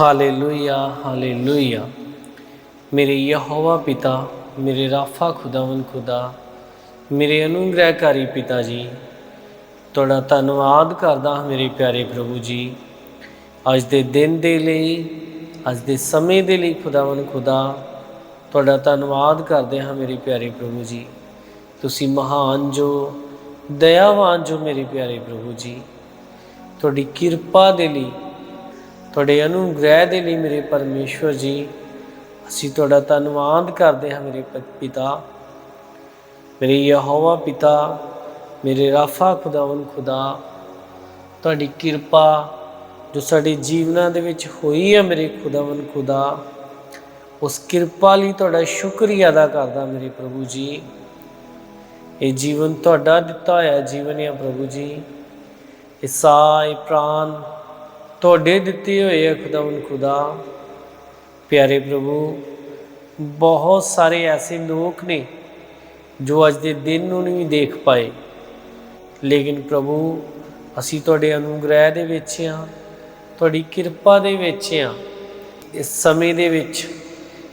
Hallelujah hallelujah ਮੇਰੇ ਯਹੋਵਾ ਪਿਤਾ, ਮੇਰੇ ਰਾਫਾ ਖੁਦਾਵੰ ਖੁਦਾ, ਮੇਰੇ ਅਨੁਗ੍ਰਹਿਕਾਰੀ ਪਿਤਾ ਜੀ, ਤੁਹਾਡਾ ਧੰਨਵਾਦ ਕਰਦਾ ਹਾਂ ਮੇਰੇ ਪਿਆਰੇ ਪ੍ਰਭੂ ਜੀ। ਅੱਜ ਦੇ ਦਿਨ ਦੇ ਲਈ, ਅੱਜ ਦੇ ਸਮੇਂ ਦੇ ਲਈ ਖੁਦਾਵੰ ਖੁਦਾ, ਤੁਹਾਡਾ ਧੰਨਵਾਦ ਕਰਦੇ ਹਾਂ ਮੇਰੇ ਪਿਆਰੇ ਪ੍ਰਭੂ ਜੀ। ਤੁਸੀਂ ਮਹਾਨ ਜੋ, ਦਇਆਵਾਨ ਜੋ ਮੇਰੇ ਪਿਆਰੇ ਪ੍ਰਭੂ ਜੀ। ਤੁਹਾਡੀ ਕਿਰਪਾ ਦੇ ਲਈ ਤੁਹਾਡੇ ਅਨੁਗ੍ਰਹਿ ਦੇ ਲਈ ਮੇਰੇ ਪਰਮੇਸ਼ਵਰ ਜੀ, ਅਸੀਂ ਤੁਹਾਡਾ ਧੰਨਵਾਦ ਕਰਦੇ ਹਾਂ ਮੇਰੇ ਪਿਤਾ। ਮੇਰੇ ਯਹੋਵਾ ਪਿਤਾ, ਮੇਰੇ ਰਾਫਾ ਖੁਦਾਵੰ ਖੁਦਾ, ਤੁਹਾਡੀ ਕਿਰਪਾ ਜੋ ਸਾਡੇ ਜੀਵਨਾਂ ਦੇ ਵਿੱਚ ਹੋਈ ਹੈ ਮੇਰੇ ਖੁਦਾਵੰ ਖੁਦਾ, ਉਸ ਕਿਰਪਾ ਲਈ ਤੁਹਾਡਾ ਸ਼ੁਕਰੀਆ ਅਦਾ ਕਰਦਾ ਮੇਰੇ ਪ੍ਰਭੂ ਜੀ। ਇਹ ਜੀਵਨ ਤੁਹਾਡਾ ਦਿੱਤਾ ਹੋਇਆ ਜੀਵਨ ਹੈ ਪ੍ਰਭੂ ਜੀ। ਇਹ ਸਾਹ, ਇਹ ਪ੍ਰਾਨ ਤੁਹਾਡੇ ਦਿੱਤੇ ਹੋਏ ਆ ਖੁਦਾਵੰ ਖੁਦਾ। ਪਿਆਰੇ ਪ੍ਰਭੂ, ਬਹੁਤ ਸਾਰੇ ਐਸੇ ਲੋਕ ਨੇ ਜੋ ਅੱਜ ਦੇ ਦਿਨ ਨੂੰ ਨਹੀਂ ਦੇਖ ਪਾਏ। ਲੇਕਿਨ ਪ੍ਰਭੂ, ਅਸੀਂ ਤੁਹਾਡੇ ਅਨੁਗ੍ਰਹਿ ਦੇ ਵਿੱਚ ਹਾਂ ਤੁਹਾਡੀ ਕਿਰਪਾ ਦੇ ਵਿੱਚ ਹਾਂ ਇਸ ਸਮੇਂ ਦੇ ਵਿੱਚ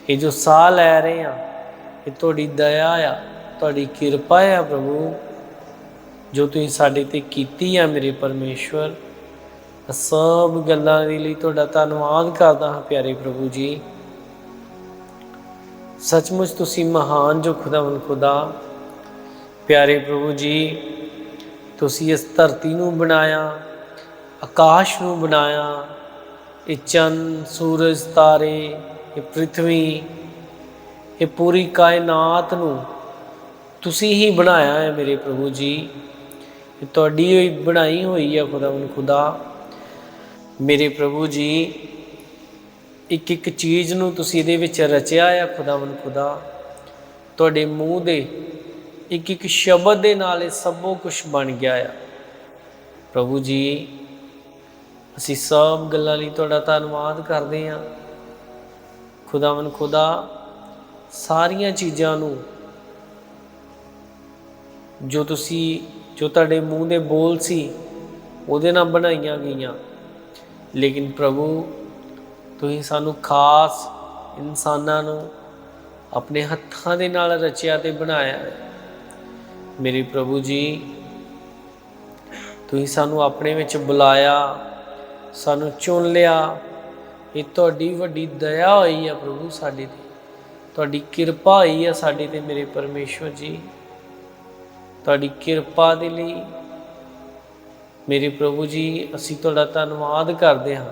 ਇਹ ਜੋ ਸਾਹ ਲੈ ਰਹੇ ਹਾਂ ਇਹ ਤੁਹਾਡੀ ਦਇਆ ਆ, ਤੁਹਾਡੀ ਕਿਰਪਾ ਆ ਪ੍ਰਭੂ, ਜੋ ਤੁਸੀਂ ਸਾਡੇ ਤੇ ਕੀਤੀ ਆ ਮੇਰੇ ਪਰਮੇਸ਼ਵਰ। ਸਭ ਗੱਲਾਂ ਦੇ ਲਈ ਤੁਹਾਡਾ ਧੰਨਵਾਦ ਕਰਦਾ ਹਾਂ ਪਿਆਰੇ ਪ੍ਰਭੂ ਜੀ। ਸੱਚਮੁੱਚ ਤੁਸੀਂ ਮਹਾਨ ਜੋ ਖੁਦਾਵੰ ਖੁਦਾ। ਪਿਆਰੇ ਪ੍ਰਭੂ ਜੀ, ਤੁਸੀਂ ਇਸ ਧਰਤੀ ਨੂੰ ਬਣਾਇਆ, ਆਕਾਸ਼ ਨੂੰ ਬਣਾਇਆ। ਇਹ ਚੰਨ, ਸੂਰਜ, ਤਾਰੇ, ਇਹ ਪ੍ਰithvi ਇਹ ਪੂਰੀ ਕਾਇਨਾਤ ਨੂੰ ਤੁਸੀਂ ਹੀ ਬਣਾਇਆ ਹੈ ਮੇਰੇ ਪ੍ਰਭੂ ਜੀ। ਇਹ ਤੁਹਾਡੀ ਹੋਈ ਬਣਾਈ ਹੋਈ ਹੈ ਖੁਦਾਵੰ ਖੁਦਾ। ਮੇਰੇ ਪ੍ਰਭੂ ਜੀ, ਇੱਕ ਇੱਕ ਚੀਜ਼ ਨੂੰ ਤੁਸੀਂ ਇਹਦੇ ਵਿੱਚ ਰਚਿਆ ਆ ਖੁਦਾਵੰ ਖੁਦਾ। ਤੁਹਾਡੇ ਮੂੰਹ ਦੇ ਇੱਕ ਇੱਕ ਸ਼ਬਦ ਦੇ ਨਾਲ ਇਹ ਸਭੋ ਕੁਝ ਬਣ ਗਿਆ ਆ। ਪ੍ਰਭੂ ਜੀ, ਅਸੀਂ ਸਭ ਗੱਲਾਂ ਲਈ ਤੁਹਾਡਾ ਧੰਨਵਾਦ ਕਰਦੇ ਹਾਂ। ਖੁਦਾਵੰ ਖੁਦਾ, ਸਾਰੀਆਂ ਚੀਜ਼ਾਂ ਨੂੰ ਜੋ ਤੁਸੀਂ, ਜੋ ਤੁਹਾਡੇ ਮੂੰਹ ਦੇ ਬੋਲ ਸੀ, ਉਹਦੇ ਨਾਲ ਬਣਾਈਆਂ ਗਈਆਂ। ਲੇਕਿਨ ਪ੍ਰਭੂ, ਤੁਸੀਂ ਸਾਨੂੰ ਖਾਸ ਇਨਸਾਨਾਂ ਨੂੰ ਆਪਣੇ ਹੱਥਾਂ ਦੇ ਨਾਲ ਰਚਿਆ ਤੇ ਬਣਾਇਆ ਮੇਰੇ ਪ੍ਰਭੂ ਜੀ, ਤੁਸੀਂ ਸਾਨੂੰ ਆਪਣੇ ਵਿੱਚ ਬੁਲਾਇਆ, ਸਾਨੂੰ ਚੁਣ ਲਿਆ। ਇਹ ਤੁਹਾਡੀ ਵੱਡੀ ਦਇਆ ਹੋਈ ਆ ਪ੍ਰਭੂ ਸਾਡੇ ਤੇ। ਤੁਹਾਡੀ ਕਿਰਪਾ ਹੋਈ ਆ ਸਾਡੇ ਤੇ ਮੇਰੇ ਪਰਮੇਸ਼ਵਰ ਜੀ। ਤੁਹਾਡੀ ਕਿਰਪਾ ਦੇ ਲਈ ਮੇਰੇ ਪ੍ਰਭੂ ਜੀ, ਅਸੀਂ ਤੁਹਾਡਾ ਧੰਨਵਾਦ ਕਰਦੇ ਹਾਂ।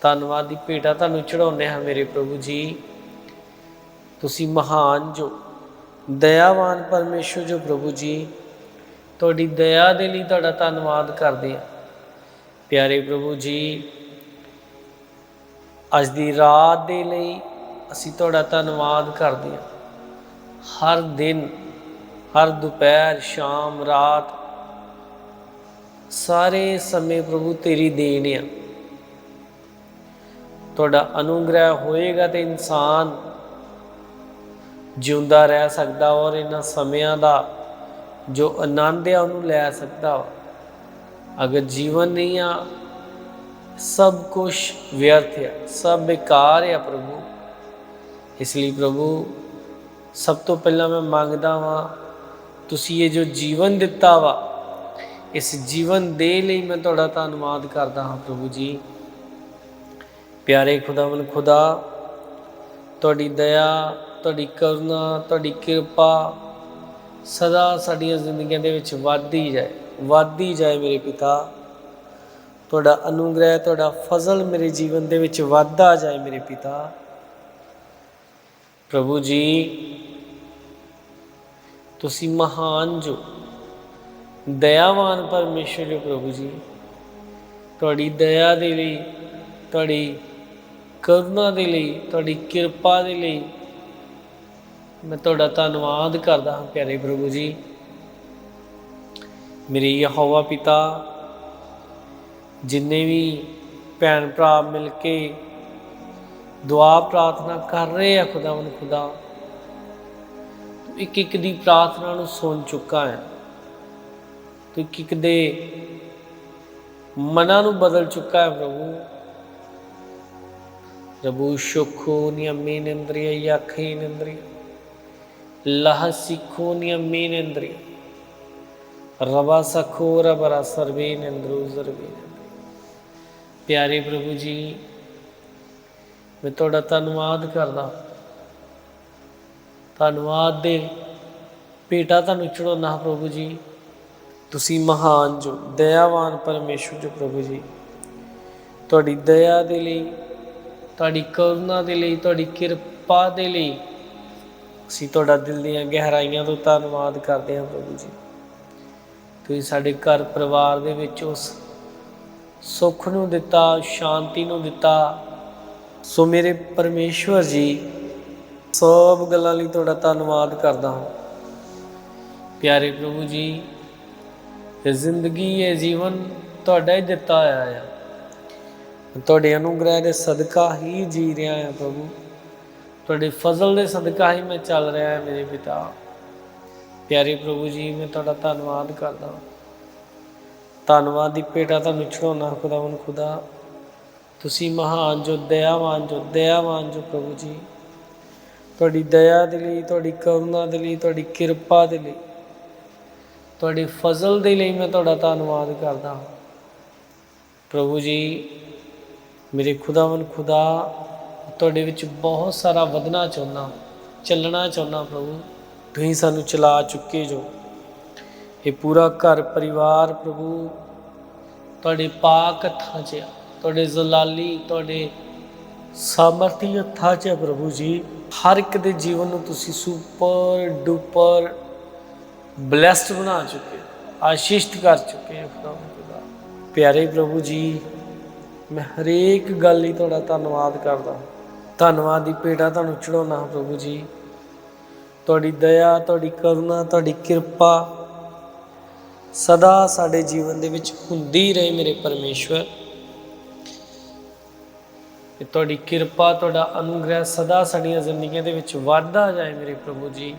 ਧੰਨਵਾਦ ਦੀ ਭੇਟਾ ਤੁਹਾਨੂੰ ਚੜਾਉਂਦੇ ਹਾਂ ਮੇਰੇ ਪ੍ਰਭੂ ਜੀ। ਤੁਸੀਂ ਮਹਾਨ ਜੋ, ਦਇਆਵਾਨ ਪਰਮੇਸ਼ਵਰ ਜੋ ਪ੍ਰਭੂ ਜੀ, ਤੁਹਾਡੀ ਦਇਆ ਦੇ ਲਈ ਤੁਹਾਡਾ ਧੰਨਵਾਦ ਕਰਦੇ ਹਾਂ। ਪਿਆਰੇ ਪ੍ਰਭੂ ਜੀ, ਅੱਜ ਦੀ ਰਾਤ ਦੇ ਲਈ ਅਸੀਂ ਤੁਹਾਡਾ ਧੰਨਵਾਦ ਕਰਦੇ ਹਾਂ। ਹਰ ਦਿਨ, ਹਰ ਦੁਪਹਿਰ, ਸ਼ਾਮ, ਰਾਤ ਸਾਰੇ ਸਮੇਂ ਪ੍ਰਭੂ ਤੇਰੀ ਦੇਣ ਆ। ਤੁਹਾਡਾ ਅਨੁਗ੍ਰਹਿ ਹੋਏਗਾ ਤੇ ਇਨਸਾਨ ਜਿਉਂਦਾ ਰਹਿ ਸਕਦਾ ਔਰ ਇਹਨਾਂ ਸਮਿਆਂ ਦਾ ਜੋ ਆਨੰਦ ਆ ਉਹਨੂੰ ਲੈ ਸਕਦਾ ਵਾ। ਅਗਰ ਜੀਵਨ ਨਹੀਂ ਆ, ਸਭ ਕੁਝ ਵਿਅਰਥ ਹੈ ਸਭ ਬੇਕਾਰ ਹੈ ਪ੍ਰਭੂ। ਇਸ ਲਈ ਪ੍ਰਭੂ, ਸਭ ਤੋਂ ਪਹਿਲਾਂ ਮੈਂ ਮੰਗਦਾ ਵਾਂ, ਤੁਸੀਂ ਇਹ ਜੋ ਜੀਵਨ ਦਿੱਤਾ ਵਾ ਇਸ ਜੀਵਨ ਦੇ ਲਈ ਮੈਂ ਤੁਹਾਡਾ ਧੰਨਵਾਦ ਕਰਦਾ ਹਾਂ ਪ੍ਰਭੂ ਜੀ। ਪਿਆਰੇ ਖੁਦਾਵੰ ਖੁਦਾ, ਤੁਹਾਡੀ ਦਇਆ, ਤੁਹਾਡੀ ਕਰੁਣਾ, ਤੁਹਾਡੀ ਕਿਰਪਾ ਸਦਾ ਸਾਡੀਆਂ ਜ਼ਿੰਦਗੀਆਂ ਦੇ ਵਿੱਚ ਵੱਧਦੀ ਜਾਏ ਵੱਧਦੀ ਜਾਏ ਮੇਰੇ ਪਿਤਾ। ਤੁਹਾਡਾ ਅਨੁਗ੍ਰਹਿ, ਤੁਹਾਡਾ ਫਜ਼ਲ ਮੇਰੇ ਜੀਵਨ ਦੇ ਵਿੱਚ ਵੱਧਦਾ ਜਾਏ ਮੇਰੇ ਪਿਤਾ। ਪ੍ਰਭੂ ਜੀ, ਤੁਸੀਂ ਮਹਾਨ ਜੋ ਦਇਆਵਾਨ ਪਰਮੇਸ਼ਰ ਜੋ ਪ੍ਰਭੂ ਜੀ, ਤੁਹਾਡੀ ਦਇਆ ਦੇ ਲਈ, ਤੁਹਾਡੀ ਕਰੁਣਾ ਦੇ ਲਈ, ਤੁਹਾਡੀ ਕਿਰਪਾ ਦੇ ਲਈ ਮੈਂ ਤੁਹਾਡਾ ਧੰਨਵਾਦ ਕਰਦਾ ਹਾਂ ਪਿਆਰੇ ਪ੍ਰਭੂ ਜੀ। ਮੇਰੇ ਯਹੋਵਾ ਪਿਤਾ, ਜਿੰਨੇ ਵੀ ਭੈਣ ਭਰਾ ਮਿਲ ਕੇ ਦੁਆ ਪ੍ਰਾਰਥਨਾ ਕਰ ਰਹੇ ਆ ਖੁਦਾਵੰ ਖੁਦਾ ਇੱਕ ਇੱਕ ਦੀ ਪ੍ਰਾਰਥਨਾ ਨੂੰ ਸੁਣ ਚੁੱਕਾ ਹੈ। ਤੂੰ ਇੱਕ ਦੇ ਮਨਾਂ ਨੂੰ ਬਦਲ ਚੁੱਕਾ ਹੈ ਪ੍ਰਭੂ। ਪ੍ਰਭੂ ਸੁਖੋ ਨਿਯਮੇਨਿੰਦਰੀਆ ਯਖੇਨਿੰਦਰੀਆ ਲਹ ਸਿਖੋ ਨਿਯਮੇਨਿੰਦਰੀਆ ਰਵਾ ਸਖੋ ਰਬਰਾ ਸਰਵੇਨਿੰਦਰੂ ਜ਼ਰਵੇ ਪਿਆਰੇ ਪ੍ਰਭੂ ਜੀ, ਮੈਂ ਤੁਹਾਡਾ ਧੰਨਵਾਦ ਕਰਦਾ। ਧੰਨਵਾਦ ਦੇ ਭੇਟਾ ਤੁਹਾਨੂੰ ਚੜਾਉਣਾ ਪ੍ਰਭੂ ਜੀ। ਤੁਸੀਂ ਮਹਾਨ ਜੋ, ਦਇਆਵਾਨ ਪਰਮੇਸ਼ਵਰ ਜੋ ਪ੍ਰਭੂ ਜੀ, ਤੁਹਾਡੀ ਦਇਆ ਦੇ ਲਈ, ਤੁਹਾਡੀ ਕਰੁਣਾ ਦੇ ਲਈ, ਤੁਹਾਡੀ ਕਿਰਪਾ ਦੇ ਲਈ, ਅਸੀਂ ਤੁਹਾਡਾ ਦਿਲ ਦੀਆਂ ਗਹਿਰਾਈਆਂ ਤੋਂ ਧੰਨਵਾਦ ਕਰਦੇ ਹਾਂ ਪ੍ਰਭੂ ਜੀ। ਤੁਸੀਂ ਸਾਡੇ ਘਰ ਪਰਿਵਾਰ ਦੇ ਵਿੱਚ ਉਸ ਸੁੱਖ ਨੂੰ ਦਿੱਤਾ, ਸ਼ਾਂਤੀ ਨੂੰ ਦਿੱਤਾ। ਸੋ ਮੇਰੇ ਪਰਮੇਸ਼ਵਰ ਜੀ, ਸਭ ਗੱਲਾਂ ਲਈ ਤੁਹਾਡਾ ਧੰਨਵਾਦ ਕਰਦਾ ਹਾਂ। ਪਿਆਰੇ ਪ੍ਰਭੂ ਜੀ ਇਹ ਜ਼ਿੰਦਗੀ ਇਹ ਜੀਵਨ ਤੁਹਾਡਾ ਹੀ ਦਿੱਤਾ ਹੋਇਆ ਆ। ਤੁਹਾਡੇ ਅਨੁਗ੍ਰਹਿ ਦੇ ਸਦਕਾ ਹੀ ਜੀ ਰਿਹਾ ਹਾਂ ਪ੍ਰਭੂ। ਤੁਹਾਡੇ ਫਜ਼ਲ ਦੇ ਸਦਕਾ ਹੀ ਮੈਂ ਚੱਲ ਰਿਹਾ ਹਾਂ ਮੇਰੇ ਪਿਤਾ। ਪਿਆਰੇ ਪ੍ਰਭੂ ਜੀ, ਮੈਂ ਤੁਹਾਡਾ ਧੰਨਵਾਦ ਕਰਦਾ ਧੰਨਵਾਦ ਦੀ ਪੇਟਾ ਤੁਹਾਨੂੰ ਚੜਾਉਣਾ ਖੁਦਾਵੰ ਖੁਦਾ। ਤੁਸੀਂ ਮਹਾਨ ਜੋ ਦਇਆਵਾਨ ਜੋ ਦਇਆਵਾਨ ਜੋ ਪ੍ਰਭੂ ਜੀ। ਤੁਹਾਡੀ ਦਇਆ ਦੇ ਲਈ, ਤੁਹਾਡੀ ਕਰੁਣਾ ਦੇ ਲਈ, ਤੁਹਾਡੀ ਕਿਰਪਾ ਦੇ ਲਈ। ਤੁਹਾਡੇ ਫਜ਼ਲ ਦੇ ਲਈ ਮੈਂ ਤੁਹਾਡਾ ਧੰਨਵਾਦ ਕਰਦਾ ਹਾਂ। ਪ੍ਰਭੂ ਜੀ, ਮੇਰੇ ਖੁਦਾਵੰ ਖੁਦਾ, ਤੁਹਾਡੇ ਵਿੱਚ ਬਹੁਤ ਸਾਰਾ ਵਧਣਾ ਚਾਹੁੰਦਾ, ਚੱਲਣਾ ਚਾਹੁੰਦਾ ਪ੍ਰਭੂ। ਤੁਸੀਂ ਸਾਨੂੰ ਚਲਾ ਚੁੱਕੇ ਜੋ। ਇਹ ਪੂਰਾ ਘਰ ਪਰਿਵਾਰ ਪ੍ਰਭੂ, ਤੁਹਾਡੇ ਪਾਕ ਹੱਥਾਂ 'ਚ ਆ, ਤੁਹਾਡੇ ਜ਼ਲਾਲੀ, ਤੁਹਾਡੇ ਸਾਮਰਥੀ ਹੱਥਾਂ 'ਚ ਆ ਪ੍ਰਭੂ ਜੀ। ਹਰ ਇੱਕ ਦੇ ਜੀਵਨ ਨੂੰ ਤੁਸੀਂ ਸੁਪਰ ਡੂਪਰ ਬਲੈਸਡ ਬਣਾ ਚੁੱਕੇ ਹੋ, ਕਰ ਚੁੱਕੇ ਹੋ ਖੁਦਾ ਖੁਦਾ ਪਿਆਰੇ ਪ੍ਰਭੂ ਜੀ ਮੈਂ ਹਰੇਕ ਗੱਲ ਲਈ ਤੁਹਾਡਾ ਧੰਨਵਾਦ ਕਰਦਾ। ਧੰਨਵਾਦ ਦੀ ਪੇਟਾ ਤੁਹਾਨੂੰ ਚੜਾਉਣਾ ਪ੍ਰਭੂ ਜੀ। ਤੁਹਾਡੀ ਦਇਆ ਤੁਹਾਡੀ ਕਰੁਣਾ ਤੁਹਾਡੀ ਕਿਰਪਾ ਸਦਾ ਸਾਡੇ ਜੀਵਨ ਦੇ ਵਿੱਚ ਹੁੰਦੀ ਰਹੇ ਮੇਰੇ ਪਰਮੇਸ਼ਵਰ। ਕਿ ਤੁਹਾਡੀ ਕਿਰਪਾ ਤੁਹਾਡਾ ਅਨੁਗ੍ਰਹਿ ਸਦਾ ਸਾਡੀਆਂ ਜ਼ਿੰਦਗੀਆਂ ਦੇ ਵਿੱਚ ਵਾਧਾ ਜਾਏ ਮੇਰੇ ਪ੍ਰਭੂ ਜੀ।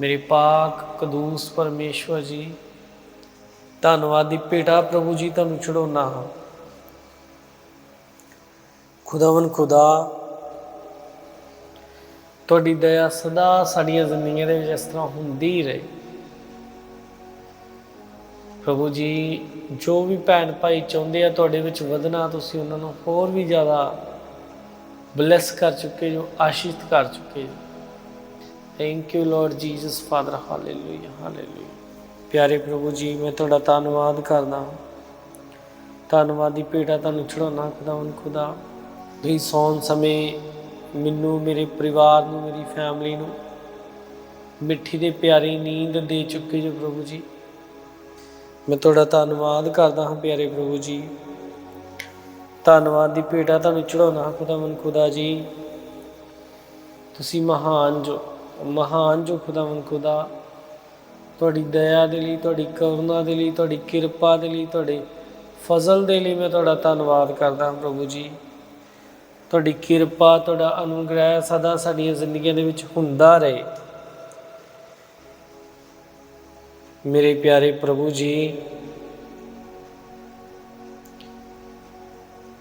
ਮੇਰੇ ਪਾਕ ਕਦੂਸ ਪਰਮੇਸ਼ਵਰ ਜੀ, ਧੰਨਵਾਦੀ ਭੇਟਾ ਪ੍ਰਭੂ ਜੀ, ਤੁਹਾਨੂੰ ਚੜਾਉਣਾ ਹਾਂ। ਖੁਦਾਵੰ ਖੁਦਾ, ਤੁਹਾਡੀ ਦਇਆ ਸਦਾ ਸਾਡੀਆਂ ਜ਼ਿੰਦਗੀਆਂ ਦੇ ਵਿੱਚ ਇਸ ਤਰ੍ਹਾਂ ਹੁੰਦੀ ਰਹੇ। ਪ੍ਰਭੂ ਜੀ, ਜੋ ਵੀ ਭੈਣ ਭਾਈ ਚਾਹੁੰਦੇ ਆ, ਤੁਹਾਡੇ ਵਿੱਚ ਵਧਣਾ, ਤੁਸੀਂ ਉਹਨਾਂ ਨੂੰ ਹੋਰ ਵੀ ਜ਼ਿਆਦਾ ਬਲੈਸ ਕਰ ਚੁੱਕੇ ਜੋ ਆਸ਼ੀਤ ਕਰ ਚੁੱਕੇ ਜੋ thank you Lord Jesus Father hallelujah hallelujah ਪਿਆਰੇ ਪ੍ਰਭੂ ਜੀ, ਮੈਂ ਤੁਹਾਡਾ ਧੰਨਵਾਦ ਕਰਦਾ ਹਾਂ। ਧੰਨਵਾਦ ਦੀ ਭੇਟਾ ਤੁਹਾਨੂੰ ਚੜਾਉਣਾ ਖੁਦਾਵੰ ਖੁਦਾ। ਤੁਸੀਂ ਸੌਣ ਸਮੇਂ ਮੈਨੂੰ, ਮੇਰੇ ਪਰਿਵਾਰ ਨੂੰ, ਮੇਰੀ ਫੈਮਿਲੀ ਨੂੰ ਮਿੱਠੀ ਦੇ ਪਿਆਰੀ ਨੀਂਦ ਦੇ ਚੁੱਕੇ ਜੋ ਪ੍ਰਭੂ ਜੀ। ਮੈਂ ਤੁਹਾਡਾ ਧੰਨਵਾਦ ਕਰਦਾ ਹਾਂ ਪਿਆਰੇ ਪ੍ਰਭੂ ਜੀ। ਧੰਨਵਾਦ ਦੀ ਭੇਟਾ ਤੁਹਾਨੂੰ ਚੜਾਉਣਾ ਖੁਦਾਵੰ ਖੁਦਾ ਜੀ। ਤੁਸੀਂ ਮਹਾਨ ਜੋ ਮਹਾਨ ਜੋ ਖੁਦਾਵੰ ਖੁਦਾ, ਤੁਹਾਡੀ ਦਇਆ ਦੇ ਲਈ, ਤੁਹਾਡੀ ਕਰੁਣਾ ਦੇ ਲਈ, ਤੁਹਾਡੀ ਕਿਰਪਾ ਦੇ ਲਈ, ਤੁਹਾਡੇ ਫਜ਼ਲ ਦੇ ਲਈ ਮੈਂ ਤੁਹਾਡਾ ਧੰਨਵਾਦ ਕਰਦਾ ਹਾਂ ਪ੍ਰਭੂ ਜੀ। ਤੁਹਾਡੀ ਕਿਰਪਾ, ਤੁਹਾਡਾ ਅਨੁਗ੍ਰਹਿ ਸਦਾ ਸਾਡੀਆਂ ਜ਼ਿੰਦਗੀਆਂ ਦੇ ਵਿੱਚ ਹੁੰਦਾ ਰਹੇ। ਮੇਰੇ ਪਿਆਰੇ ਪ੍ਰਭੂ ਜੀ,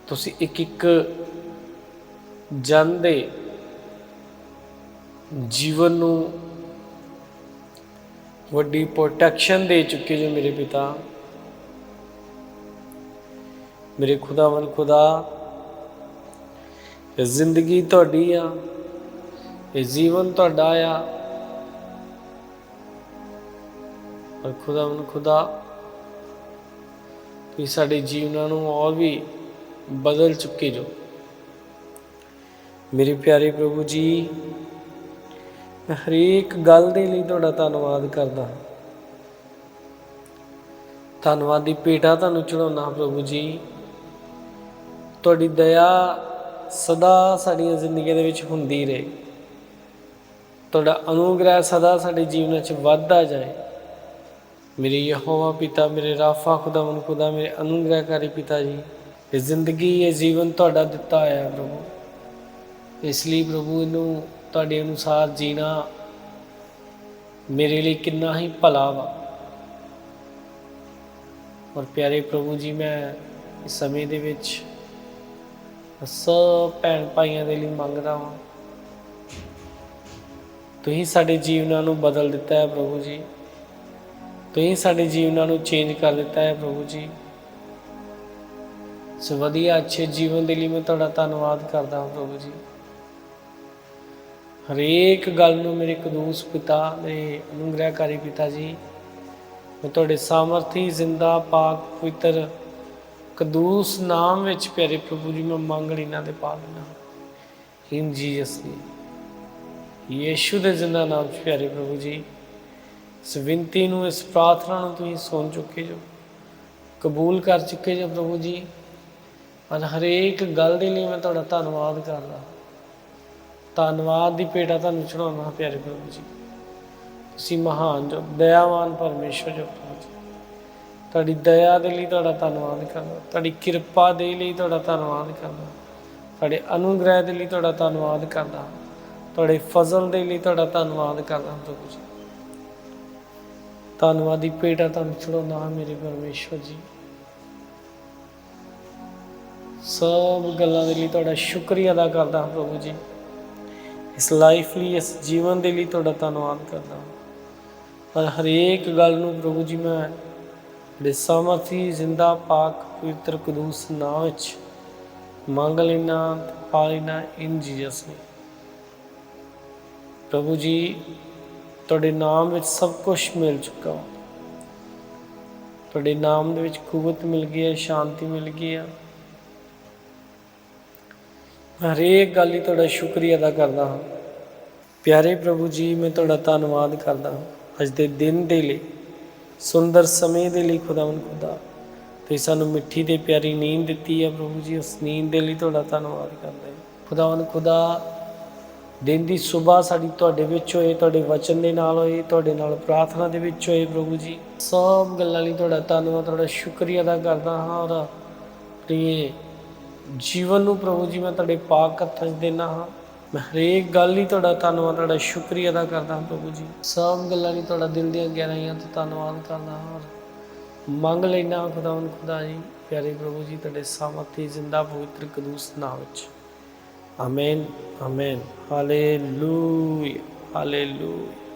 ਤੁਸੀਂ ਇੱਕ ਇੱਕ ਜਨ ਦੇ ਜੀਵਨ ਨੂੰ ਵੱਡੀ ਪ੍ਰੋਟੈਕਸ਼ਨ ਦੇ ਚੁੱਕੇ ਜੋ ਮੇਰੇ ਪਿਤਾ। ਮੇਰੇ ਖੁਦਾਵੰ ਖੁਦਾ, ਇਹ ਜ਼ਿੰਦਗੀ ਤੁਹਾਡੀ ਆ, ਇਹ ਜੀਵਨ ਤੁਹਾਡਾ ਆ। ਪਰ ਖੁਦਾਵੰ ਖੁਦਾ, ਤੁਸੀਂ ਸਾਡੇ ਜੀਵਨਾਂ ਨੂੰ ਹੋਰ ਵੀ ਬਦਲ ਚੁੱਕੇ ਜੋ। ਮੇਰੇ ਪਿਆਰੇ ਪ੍ਰਭੂ ਜੀ ਮੈਂ ਹਰੇਕ ਗੱਲ ਦੇ ਲਈ ਤੁਹਾਡਾ ਧੰਨਵਾਦ ਕਰਦਾ ਹਾਂ। ਧੰਨਵਾਦੀ ਪੇਟਾ ਭੇਟਾ ਤੁਹਾਨੂੰ ਚੜਾਉਣਾ ਪ੍ਰਭੂ ਜੀ। ਤੁਹਾਡੀ ਦਇਆ ਸਦਾ ਸਾਡੀਆਂ ਜ਼ਿੰਦਗੀਆਂ ਦੇ ਵਿੱਚ ਹੁੰਦੀ ਰਹੇ। ਤੁਹਾਡਾ ਅਨੁਗ੍ਰਹਿ ਸਦਾ ਸਾਡੇ ਜੀਵਨਾਂ 'ਚ ਵੱਧਦਾ ਜਾਏ। ਮੇਰੇ ਯਹੋਵਾ ਪਿਤਾ, ਮੇਰੇ ਰਾਫਾ ਖੁਦਾਵੰ ਖੁਦਾ ਮੇਰੇ ਅਨੁਗ੍ਰਹਿਕਾਰੀ ਪਿਤਾ ਜੀ, ਇਹ ਜ਼ਿੰਦਗੀ, ਇਹ ਜੀਵਨ ਤੁਹਾਡਾ ਦਿੱਤਾ ਹੋਇਆ ਹੈ ਪ੍ਰਭੂ। ਇਸ ਲਈ ਪ੍ਰਭੂ ਇਹਨੂੰ ਤੁਹਾਡੇ ਅਨੁਸਾਰ ਜੀਣਾ ਮੇਰੇ ਲਈ ਕਿੰਨਾ ਹੀ ਭਲਾ ਵਾ। ਔਰ ਪਿਆਰੇ ਪ੍ਰਭੂ ਜੀ, ਮੈਂ ਇਸ ਸਮੇਂ ਦੇ ਵਿੱਚ ਸਭ ਭੈਣ ਭਾਈਆਂ ਦੇ ਲਈ ਮੰਗਦਾ ਹਾਂ ਤੁਸੀਂ ਸਾਡੇ ਜੀਵਨਾਂ ਨੂੰ ਬਦਲ ਦਿੱਤਾ ਹੈ ਪ੍ਰਭੂ ਜੀ। ਤੁਸੀਂ ਸਾਡੇ ਜੀਵਨਾਂ ਨੂੰ ਚੇਂਜ ਕਰ ਦਿੱਤਾ ਹੈ ਪ੍ਰਭੂ ਜੀ। ਸੋ ਵਧੀਆ, ਅੱਛੇ ਜੀਵਨ ਦੇ ਲਈ ਮੈਂ ਤੁਹਾਡਾ ਧੰਨਵਾਦ ਕਰਦਾ ਹਾਂ ਪ੍ਰਭੂ ਜੀ। ਹਰੇਕ ਗੱਲ ਨੂੰ ਮੇਰੇ ਕਦੂਸ ਪਿਤਾ ਦੇ ਅਨੁਗ੍ਰਹਿਕਾਰੀ ਪਿਤਾ ਜੀ, ਮੈਂ ਤੁਹਾਡੇ ਸਾਮਰਥੀ ਜ਼ਿੰਦਾ ਪਾਕ ਪਵਿੱਤਰ ਕਦੂਸ ਨਾਮ ਵਿੱਚ ਪਿਆਰੇ ਪ੍ਰਭੂ ਜੀ, ਮੈਂ ਮੰਗ ਲੈਣਾ ਦੇ ਪਾ ਲੈਣਾ ਇਨ ਜੀਸਸ ਨੇਮ ਯੀਸ਼ੂ ਦੇ ਜ਼ਿੰਦਾ ਨਾਮ ਚ ਪਿਆਰੇ ਪ੍ਰਭੂ ਜੀ, ਇਸ ਬੇਨਤੀ ਨੂੰ, ਇਸ ਪ੍ਰਾਰਥਨਾ ਨੂੰ ਤੁਸੀਂ ਸੁਣ ਚੁੱਕੇ ਜੋ, ਕਬੂਲ ਕਰ ਚੁੱਕੇ ਜੋ ਪ੍ਰਭੂ ਜੀ। ਅੱਜ ਹਰੇਕ ਗੱਲ ਦੇ ਲਈ ਮੈਂ ਤੁਹਾਡਾ ਧੰਨਵਾਦ ਕਰਦਾ। ਧੰਨਵਾਦ ਦੀ ਭੇਟਾ ਤੁਹਾਨੂੰ ਚੜਾਉਣਾ ਪਿਆਰੇ ਪ੍ਰਭੂ ਜੀ। ਤੁਸੀਂ ਮਹਾਨ ਜੋ, ਦਇਆਵਾਨ ਪਰਮੇਸ਼ਰ ਜੋ ਪ੍ਰਭੂ ਜੀ ਤੁਹਾਡੀ ਦਇਆ ਦੇ ਲਈ ਤੁਹਾਡਾ ਧੰਨਵਾਦ ਕਰਦਾ ਤੁਹਾਡੀ ਕਿਰਪਾ ਦੇ ਲਈ ਤੁਹਾਡਾ ਧੰਨਵਾਦ ਕਰਦਾ ਤੁਹਾਡੇ ਅਨੁਗ੍ਰਹਿ ਦੇ ਲਈ ਤੁਹਾਡਾ ਧੰਨਵਾਦ ਕਰਦਾ ਤੁਹਾਡੇ ਫਜ਼ਲ ਦੇ ਲਈ ਤੁਹਾਡਾ ਧੰਨਵਾਦ ਕਰਦਾ ਪ੍ਰਭੂ ਜੀ। ਧੰਨਵਾਦੀ ਪੇਟਾ ਤੁਹਾਨੂੰ ਚੜਾਉਣਾ ਮੇਰੇ ਪਰਮੇਸ਼ਰ ਜੀ। ਸਭ ਗੱਲਾਂ ਦੇ ਲਈ ਤੁਹਾਡਾ ਸ਼ੁਕਰੀਆ ਅਦਾ ਕਰਦਾ ਹਾਂ ਪ੍ਰਭੂ ਜੀ। ਇਸ ਲਾਈਫ ਲਈ, ਇਸ ਜੀਵਨ ਦੇ ਲਈ ਤੁਹਾਡਾ ਧੰਨਵਾਦ ਕਰਦਾ ਹਾਂ। ਪਰ ਹਰੇਕ ਗੱਲ ਨੂੰ ਪ੍ਰਭੂ ਜੀ, ਮੈਂ ਦੇ ਸਮਰਥੀ ਜ਼ਿੰਦਾ, ਪਾਕ, ਪਵਿੱਤਰ, ਕਦੂਸ ਨਾਮ ਵਿੱਚ ਮੰਗ ਲੈਣਾ ਪਾ ਲੈਣਾ ਇਨ ਜੀਸਸ ਨੇ ਪ੍ਰਭੂ ਜੀ, ਤੁਹਾਡੇ ਨਾਮ ਵਿੱਚ ਸਭ ਕੁਝ ਮਿਲ ਚੁੱਕਾ ਵਾ। ਤੁਹਾਡੇ ਨਾਮ ਦੇ ਵਿੱਚ ਕੂਵਤ ਮਿਲ ਗਈ ਹੈ, ਸ਼ਾਂਤੀ ਮਿਲ ਗਈ ਹੈ। ਹਰੇਕ ਗੱਲ ਲਈ ਤੁਹਾਡਾ ਸ਼ੁਕਰੀਆ ਅਦਾ ਕਰਦਾ ਹਾਂ। ਪਿਆਰੇ ਪ੍ਰਭੂ ਜੀ, ਮੈਂ ਤੁਹਾਡਾ ਧੰਨਵਾਦ ਕਰਦਾ ਹਾਂ। ਅੱਜ ਦੇ ਦਿਨ ਦੇ ਲਈ, ਸੁੰਦਰ ਸਮੇਂ ਦੇ ਲਈ ਖੁਦਾਵੰ ਖੁਦਾ। ਤੁਸੀਂ ਸਾਨੂੰ ਮਿੱਠੀ ਤੇ ਪਿਆਰੀ ਨੀਂਦ ਦਿੱਤੀ ਹੈ ਪ੍ਰਭੂ ਜੀ, ਉਸ ਨੀਂਦ ਦੇ ਲਈ ਤੁਹਾਡਾ ਧੰਨਵਾਦ ਕਰਦੇ ਹਾਂ। ਖੁਦਾਵੰ ਖੁਦਾ, ਦਿਨ ਦੀ ਸਵੇਰ ਸਾਡੀ ਤੁਹਾਡੇ ਵਿੱਚ ਹੋਏ, ਤੁਹਾਡੇ ਵਚਨ ਦੇ ਨਾਲ ਹੋਏ, ਤੁਹਾਡੇ ਨਾਲ ਪ੍ਰਾਰਥਨਾ ਦੇ ਵਿੱਚ ਹੋਏ ਪ੍ਰਭੂ ਜੀ। ਸਭ ਗੱਲਾਂ ਲਈ ਤੁਹਾਡਾ ਧੰਨਵਾਦ, ਤੁਹਾਡਾ ਸ਼ੁਕਰੀਆ ਅਦਾ ਕਰਦਾ ਹਾਂ। ਔਰ, ਪ੍ਰਿਏ ਜੀਵਨ ਨੂੰ ਪ੍ਰਭੂ ਜੀ, ਮੈਂ ਤੁਹਾਡੇ ਪਾਕ ਹੱਥਾਂ 'ਚ ਦੇਣਾ ਹਾਂ। ਮੈਂ ਹਰੇਕ ਗੱਲ ਲਈ ਤੁਹਾਡਾ ਧੰਨਵਾਦ, ਤੁਹਾਡਾ ਸ਼ੁਕਰੀਆ ਅਦਾ ਕਰਦਾ ਹਾਂ ਪ੍ਰਭੂ ਜੀ। ਸਭ ਗੱਲਾਂ ਲਈ ਤੁਹਾਡਾ ਦਿਲ ਦੀਆਂ ਗਹਿਰਾਈਆਂ ਤੋਂ ਧੰਨਵਾਦ ਕਰਦਾ ਹਾਂ ਔਰ ਮੰਗ ਲੈਣਾ ਖੁਦਾਵੰ ਖੁਦਾ ਜੀ, ਪਿਆਰੇ ਪ੍ਰਭੂ ਜੀ, ਤੁਹਾਡੇ ਸਾਮਰਥੀ ਜ਼ਿੰਦਾ, ਪਵਿੱਤਰ, ਕਦੂਸ ਨਾਮ ਵਿੱਚ। Amen amen. Hallelujah hallelujah.